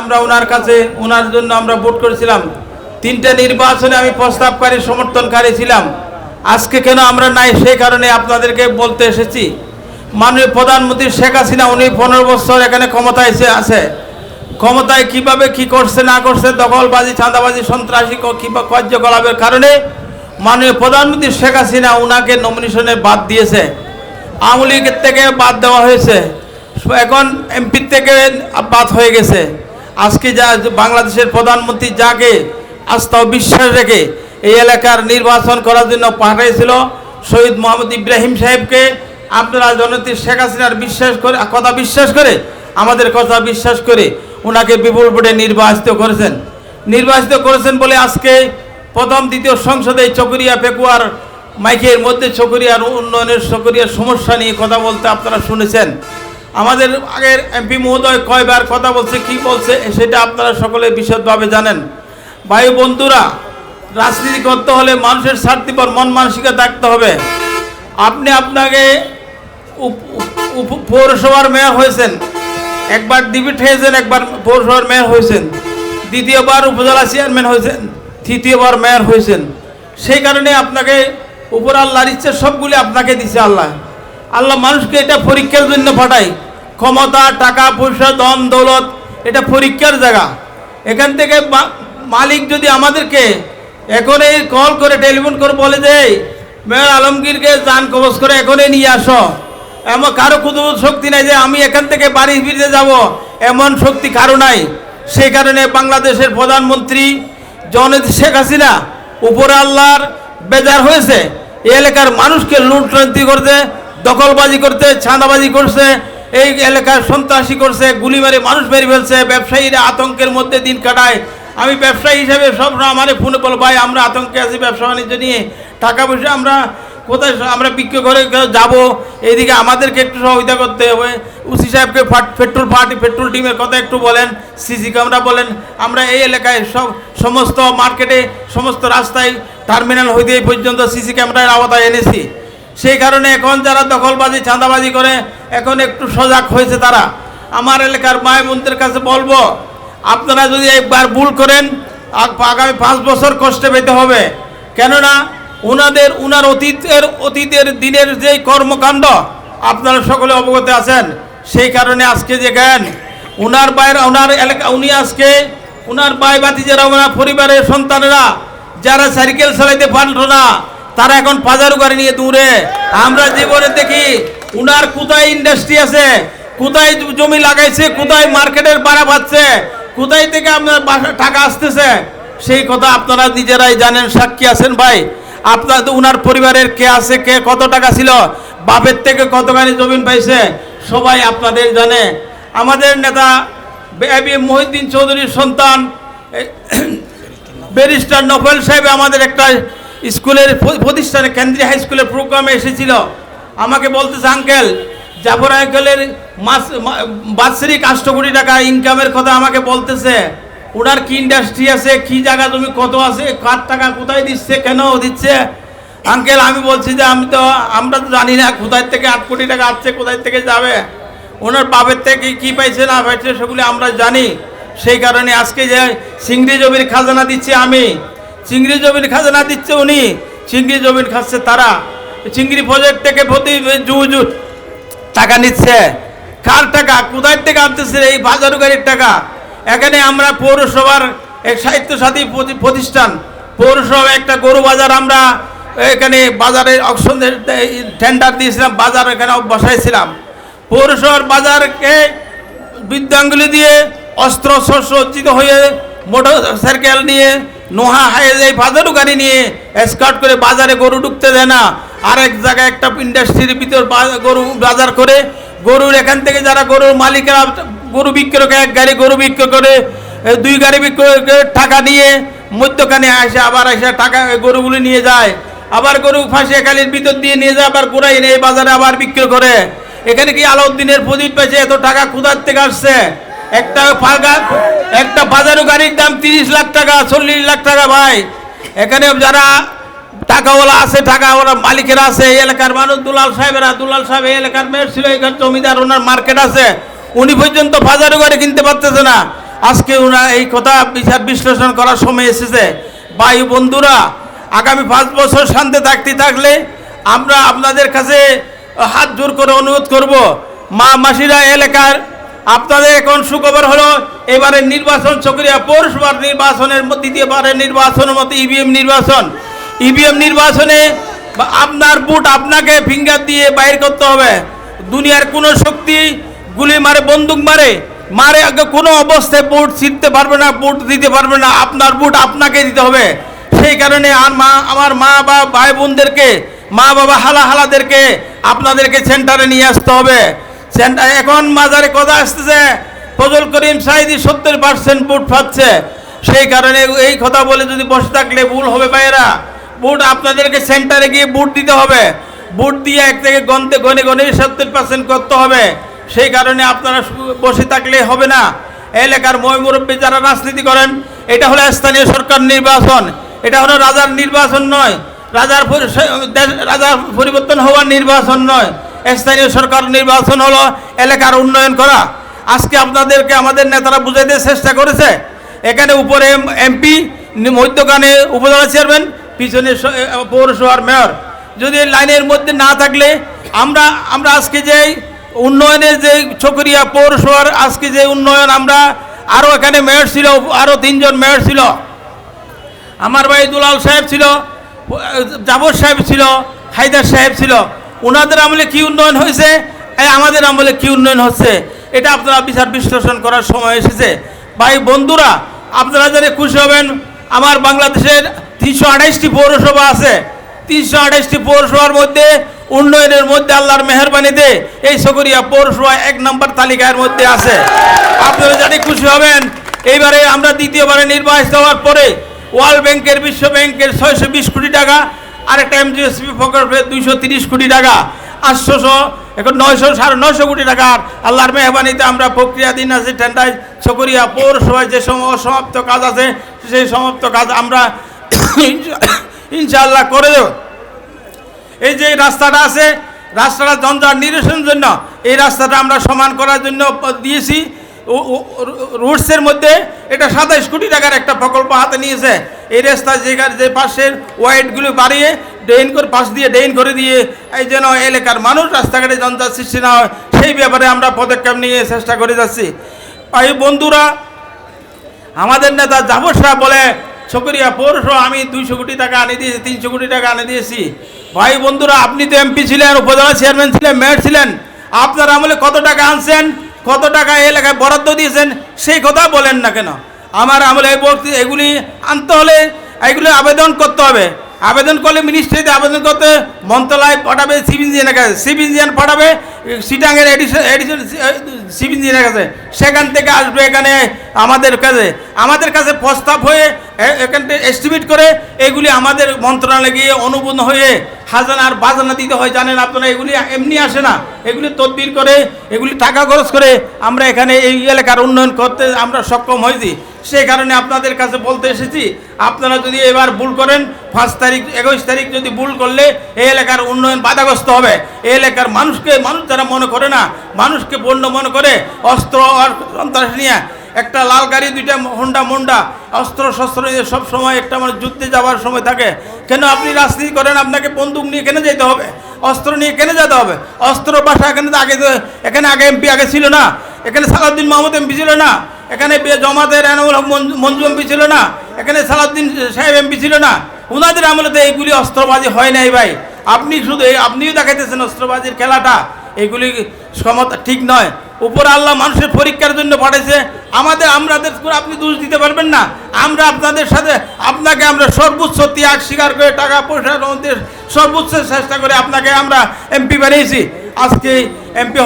আমরা ওনার কাছে ওনার জন্য আমরা ভোট করেছিলাম। তিনটা নির্বাচনে আমি প্রস্তাবকারী, সমর্থনকারী ছিলাম। আজকে কেন আমরা নাই সেই কারণে আপনাদেরকে বলতে এসেছি। মাননীয় প্রধানমন্ত্রী শেখ হাসিনা, উনি পনেরো বছর এখানে ক্ষমতায় এসে আছে। ক্ষমতায় কীভাবে কি করছে, না করছে, দখলবাজি, চাঁদাবাজি, সন্ত্রাসী কার্যকলাপের কারণে মাননীয় প্রধানমন্ত্রী শেখ হাসিনা ওনাকে নমিনেশনে বাদ দিয়েছে। আওয়ামী লীগের থেকে বাদ দেওয়া হয়েছে। এখন এমপি থেকে বাদ হয়ে গেছে। আজকে যা বাংলাদেশের প্রধানমন্ত্রী যাকে আস্থা ও বিশ্বাস রেখে এই এলাকার নির্বাচন করার জন্য পাঠিয়েছিল, শহীদ মোহাম্মদ ইব্রাহিম সাহেবকে। আপনারা জনতি শেখ হাসিনার বিশ্বাস করে, কথা বিশ্বাস করে, আমাদের কথা বিশ্বাস করে ওনাকে বিপুল ভোটে নির্বাচিত করেছেন। নির্বাচিত করেছেন বলে আজকে প্রথম দ্বিতীয় সংসদে চকরিয়া পেকুয়ার মাইকের মধ্যে চকরিয়ার উন্নয়নের, চকরিয়ার সমস্যা নিয়ে কথা বলতে আপনারা শুনেছেন। আমাদের আগের এমপি মহোদয় কয়বার কথা বলছে, কি বলছে, সেটা আপনারা সকলে বিশদভাবে জানেন। ভাই বন্ধুরা, রাজনীতি করতে হলে মানুষের স্বার্থপর মন মানসিকতা থাকতে হবে। আপনি আপনাকে পৌরসভার মেয়র হয়েছেন। একবার ডিবিট হয়েছেন, একবার পৌরসভার মেয়র হয়েছেন। দ্বিতীয়বার উপজেলা চেয়ারম্যান হয়েছেন, তৃতীয়বার মেয়র হয়েছেন। সেই কারণে আপনাকে উপর আল্লাহর ইচ্ছে সবগুলি আপনাকে দিছে আল্লাহ। আল্লাহ মানুষকে এটা পরীক্ষার জন্য পাঠায়। ক্ষমতা, টাকা পয়সা দন দৌলত, এটা পরীক্ষার জায়গা। এখান থেকে মালিক যদি আমাদেরকে এখনই কল করে, টেলিফোন করে বলে যে মেয়র আলমগীরকে যান, কবজ করে এখনই নিয়ে আসো। এমন কারও কোনো শক্তি নাই যে, আমি এখান থেকে বাড়ি ফিরতে যাব। এমন শক্তি কারও নাই। সেই কারণে বাংলাদেশের প্রধানমন্ত্রী জননেত্রী শেখ হাসিনা উপর আল্লাহর বেজার হয়েছে। এলাকার মানুষকে লুটতন্ত্রী করতে দখলবাজি করতে ছাঁদাবাজি করছে এই এলাকায় সন্ত্রাসী করছে, গুলি মেরে মানুষ মেরে ফেলছে, ব্যবসায়ীরা আতঙ্কের মধ্যে দিন কাটায়। আমি ব্যবসায়ী হিসেবে সব আমারে ফোনে বলো, ভাই, আমরা আতঙ্কে আছি ব্যবসা বাণিজ্য নিয়ে। টাকা পয়সা আমরা কোথায় আমরা বিক্রি করে যাব? এইদিকে আমাদেরকে একটু সহযোগিতা করতে হবে। উসি সাহেবকে পেট্রোল পার্টি পেট্রোল টিমের কথা একটু বলেন, সিসি ক্যামেরা বলেন। আমরা এই এলাকায় সব, সমস্ত মার্কেটে, সমস্ত রাস্তায় টার্মিনাল হইতে এই পর্যন্ত সিসি ক্যামেরার আওতায় এনেছি। সেই কারণে এখন যারা দখলবাজি, চাঁদাবাজি করে, এখন একটু সজাগ হয়েছে তারা। আমার এলাকার মায় বোনদের কাছে বলব, আপনারা যদি একবার ভুল করেন আগামী পাঁচ বছর কষ্টে পেতে হবে। কেননা ওনাদের ওনার অতীতের অতীতের দিনের যে কর্মকাণ্ড, আপনারা সকলে অবগত আছেন। সেই কারণে আজকে যে জ্ঞান ওনার বাইরে ওনার এলাকা, উনি আজকে ওনার বাই বাতি যারা ওনার পরিবারের সন্তানেরা, যারা সাইকেল চালাইতে পারতো না তারা এখন পাজারু গাড়ি নিয়ে দূরে। আমরা জীবনে দেখি উনার কোথায় ইন্ডাস্ট্রি আছে, কোথায় জমি লাগাইছে, কোথায় মার্কেটের বাড়া পাচ্ছে কোথায় থেকে আপনার টাকা আসতেছে। সেই কথা আপনারা নিজেরাই জানেন, সাক্ষী আছেন ভাই। আপনার উনার পরিবারের কে আছে, কে কত টাকা ছিল, বাপের থেকে কতখানি জমিন পাইছে, সবাই আপনাদের জানে। আমাদের নেতা এবি মহিউদ্দিন চৌধুরীর সন্তান ব্যারিস্টার নফেল সাহেব আমাদের একটা স্কুলের প্রতিষ্ঠানে কেন্দ্রীয় হাই স্কুলের প্রোগ্রামে এসেছিল। আমাকে বলতেছে, আঙ্কেল, জাফর আঙ্কেলের মাস বাৎসরিক আষ্ট কোটি টাকা ইনকামের কথা আমাকে বলতেছে। ওনার কি ইন্ডাস্ট্রি আছে? কি জায়গা তুমি কত আছে? কার টাকা কোথায় দিচ্ছে? কেন দিচ্ছে? আঙ্কেল, আমি বলছি যে, আমি তো আমরা তো জানি না কোথায় থেকে আট কোটি টাকা আসছে, কোথায় থেকে যাবে। ওনার বাপের থেকে কি পাইছে, না পাইছে, সেগুলি আমরা জানি। সেই কারণে আজকে যে সিংড়ি জমির খাজানা দিচ্ছি আমি। চিংড়ি জমির খাজানা দিচ্ছে উনি। চিংড়ি জমির খাচ্ছে তারা। চিংড়ি প্রজেক্ট থেকে প্রতি টাকা নিচ্ছে। কার টাকা? কোথায় থেকে আনতেছে এই বাজারু গাড়ির টাকা? এখানে আমরা পৌরসভার এক সাহিত্য সাথী প্রতি- প্রতিষ্ঠান। পৌরসভা একটা গরু বাজার আমরা এখানে বাজারে অকশন টেন্ডার দিয়েছিলাম, বাজার এখানে বসাইছিলাম। পৌরসভার বাজারকে বিদ্যাঙ্গুলি দিয়ে অস্ত্র সজ্জিত হয়ে মোটর সাইকেল নিয়ে নোহা হাইজ এই বাজারও গাড়ি নিয়ে এসকার্ট করে বাজারে গরু ঢুকতে দেয় না আর এক জায়গায় একটা ইন্ডাস্ট্রির ভিতর গরু বাজার করে, গরুর এখান থেকে যারা গরুর মালিকেরা গরু বিক্রয় করে, এক গাড়ি গরু বিক্রয় করে দুই গাড়ি বিক্রয় করে টাকা নিয়ে মধ্যখানে আসে, আবার এসে টাকা গরুগুলি নিয়ে যায়, আবার গরু ফাঁসিয়ে খালির ভিতর দিয়ে নিয়ে যায়, আবার ঘুরাই এনে বাজারে আবার বিক্রয় করে। এখানে কি আলাউদ্দিনের প্রদীপ পেয়েছে এত টাকা কোথার থেকে আসছে? একটা একটা বাজারু গাড়ির দাম তিরিশ লাখ টাকা, চল্লিশ লাখ টাকা ভাই। এখানে যারা টাকাওয়ালা আছে, টাকাওয়ালা মালিকেরা আছে, এই এলাকার মানুষ, দুলাল সাহেবেরা, দুলাল সাহেব এই এলাকার মেয়ের ছিল এখানে জমিদার, ওনার মার্কেট আছে। উনি পর্যন্ত বাজারু গাড়ি কিনতে পারতেছে না। আজকে ওনা এই কথা বিচার বিশ্লেষণ করার সময় এসেছে। ভাই বন্ধুরা, আগামী পাঁচ বছর শান্তি থাকতে থাকলে আমরা আপনাদের কাছে হাত জোর করে অনুরোধ করব। মা মাসিরা এলাকার আপনাদের এখন সুখবর হলো এবারে নির্বাচন চক্রিয়া পৌরসভার নির্বাচনের দ্বিতীয়বারের নির্বাচনের মতো ইভিএম নির্বাচন। ইভিএম নির্বাচনে আপনার বুট আপনাকে ফিঙ্গার দিয়ে বাইর করতে হবে। দুনিয়ার কোনো শক্তি গুলি মারে, বন্দুক মারে মারে আগে কোনো অবস্থায় বুট ছিঁড়তে পারবে না, বুট দিতে পারবে না, আপনার বুট আপনাকে দিতে হবে। সেই কারণে মা, আমার মা বা ভাই বোনদেরকে, মা বাবা হালা হালাদেরকে আপনাদেরকে সেন্টারে নিয়ে আসতে হবে। এখন মাজারে কথা আসতেছে, ফজল করিম সাইদি সত্তর পার্সেন্ট ভোট পাচ্ছে। সেই কারণে এই কথা বলে যদি বসে থাকলে ভুল হবে ভাইয়েরা। বুট আপনাদেরকে সেন্টারে গিয়ে ভোট দিতে হবে। ভোট দিয়ে এক থেকে গন্তে গনে গনে সত্তর পার্সেন্ট করতে হবে। সেই কারণে আপনারা বসে থাকলে হবে না। এলাকার মই মুরব্বী যারা রাজনীতি করেন, এটা হলো স্থানীয় সরকার নির্বাচন। এটা হলো রাজার নির্বাচন নয়। রাজার রাজার পরিবর্তন হওয়ার নির্বাচন নয়। স্থানীয় সরকার নির্বাচন হলো, এলাকার উন্নয়ন করা। আজকে আপনাদেরকে আমাদের নেতারা বুঝাইতে চেষ্টা করেছে, এখানে উপরে এমপি, মধ্যখানে উপজেলা চেয়ারম্যান, পিছনে পৌরসভার মেয়র। যদি লাইনের মধ্যে না থাকলে, আমরা আমরা আজকে যে উন্নয়নের যে চকরিয়া পৌরসভার আজকে যে উন্নয়ন, আমরা আরও এখানে মেয়র ছিল আরও তিনজন মেয়র ছিল। আমার ভাই দুলাল সাহেব ছিল জাবর সাহেব ছিল, হায়দার সাহেব ছিল। ওনাদের আমলে কি উন্নয়ন হয়েছে? আমাদের আমলে কি উন্নয়ন হচ্ছে? এটা আপনারা বিচার বিশ্লেষণ করার সময় এসেছে। ভাই, বন্ধুরা, আপনারা যারা খুশি হবেন, আমার বাংলাদেশের তিনশো আঠাইশটি পৌরসভা আছে। তিনশো আঠাইশটি পৌরসভার মধ্যে, উন্নয়নের মধ্যে আল্লাহর মেহরবানিতে এই সকরিয়া পৌরসভা এক নম্বর তালিকার মধ্যে আছে। আপনারা যাতে খুশি হবেন, এইবারে আমরা দ্বিতীয়বারে নির্বাচিত হওয়ার পরে ওয়ার্ল্ড ব্যাংকের, বিশ্ব ব্যাংকের ছয়শো বিশ কোটি টাকা আর একটা এমজিএসপি প্রকল্পের দুইশো তিরিশ কোটি টাকা। আটশোশো, এখন নয়শো, সাড়ে নয়শো কোটি টাকার। আল্লাহর মেহরবানিতে আমরা প্রক্রিয়াধীন আছে টেন্ডার ছকরিয়া পৌরসভায় যে সম সমাপ্ত কাজ আছে, সেই সমাপ্ত কাজ আমরা ইনশাআল্লাহ করে দেব। এই যে রাস্তাটা আছে, রাস্তাটা জঞ্জাট নিরসনের জন্য, এই রাস্তাটা আমরা সমান করার জন্য দিয়েছি। রুটসের মধ্যে এটা সাতাইশ কোটি টাকার একটা প্রকল্প হাতে নিয়েছে। এই রাস্তা জায়গার যে পাশের ওয়াইডগুলো বাড়িয়ে ড্রেন করে পাশ দিয়ে ড্রেন করে দিয়ে এই যেন এলাকার মানুষ রাস্তাঘাটে জঞ্জাট সৃষ্টি না হয়, সেই ব্যাপারে আমরা পদক্ষেপ নিয়ে চেষ্টা করে যাচ্ছি। এই বন্ধুরা, আমাদের নেতা জাফর বলে ছকরিয়া পৌরসভা আমি দুইশো কোটি টাকা আনে দিয়েছি, তিনশো কোটি টাকা আনে দিয়েছি। ভাই বন্ধুরা, আপনি তো এমপি ছিলেন, উপজেলা চেয়ারম্যান ছিলেন, মেয়র ছিলেন। আপনার আমলে কত টাকা আনছেন, কত টাকা এলাকায় বরাদ্দ দিয়েছেন, সেই কথা বলেন না কেন? আমার আমলে এগুলি আনতে হলে এগুলি আবেদন করতে হবে। আবেদন করলে মিনিস্ট্রিতে আবেদন করতে মন্ত্রণালয় পাঠাবে সিভ ইঞ্জিনিয়ার কাছে। সিভ ইঞ্জিনিয়ার পাঠাবে সিটাঙের এডিশন এডিশন সিভ ইঞ্জিনিয়ার কাছে। সেখান থেকে আসবে এখানে আমাদের কাছে। আমাদের কাছে প্রস্তাব হয়ে এখান থেকে এস্টিমেট করে এগুলি আমাদের মন্ত্রণালয়ে গিয়ে অনুমোদন হয়ে হাজানা আর বাজানা দিতে হয়, জানেন আপনারা, এগুলি এমনি আসে না। এগুলি তদবির করে, এগুলি টাকা খরচ করে আমরা এখানে এই এলাকার উন্নয়ন করতে আমরা সক্ষম হয়েছি। সেই কারণে আপনাদের কাছে বলতে এসেছি, আপনারা যদি এবার ভুল করেন, পাঁচ তারিখ, একুশ তারিখ যদি ভুল করলে এই এলাকার উন্নয়ন বাধাগ্রস্ত হবে। এই এলাকার মানুষকে, মানুষ যারা মনে করে না, মানুষকে পণ্য মনে করে, অস্ত্র আর সন্ত্রাস নিয়ে একটা লাল গাড়ি, দুইটা হোন্ডা মোন্ডা, অস্ত্র শস্ত্র নিয়ে সব সময় একটা মানুষ যুদ্ধে যাওয়ার সময় থাকে। কেন আপনি রাজনীতি করেন, আপনাকে বন্দুক নিয়ে কেন যেতে হবে? অস্ত্র নিয়ে কেন যেতে হবে? অস্ত্র বাসা এখানে আগে এখানে আগে এমপি আগে ছিল না। এখানে সালাউদ্দিন মাহমুদ এমপি ছিল না। এখানে জমাতের এনামুল হক মঞ্জু- এমপি ছিল না, এখানে সালাউদ্দিন সাহেব এমপি ছিল না। ওনাদের আমলে তো এইগুলি অস্ত্রবাজি হয় নাই ভাই। আপনি শুধু আপনিও দেখাইতেছেন অস্ত্রবাজির খেলাটা। এগুলি ক্ষমতা ঠিক নয়। উপর আল্লাহ মানুষের পরীক্ষার জন্য পাঠাইছে। আমাদের আমাদের আপনি দোষ দিতে পারবেন না। আমরা আপনাদের সাথে আপনাকে আমরা সর্বোচ্চ ত্যাগ স্বীকার করে টাকা পয়সা সর্বোচ্চ চেষ্টা করে আপনাকে আমরা এমপি বানিয়েছি। আজকে এমপি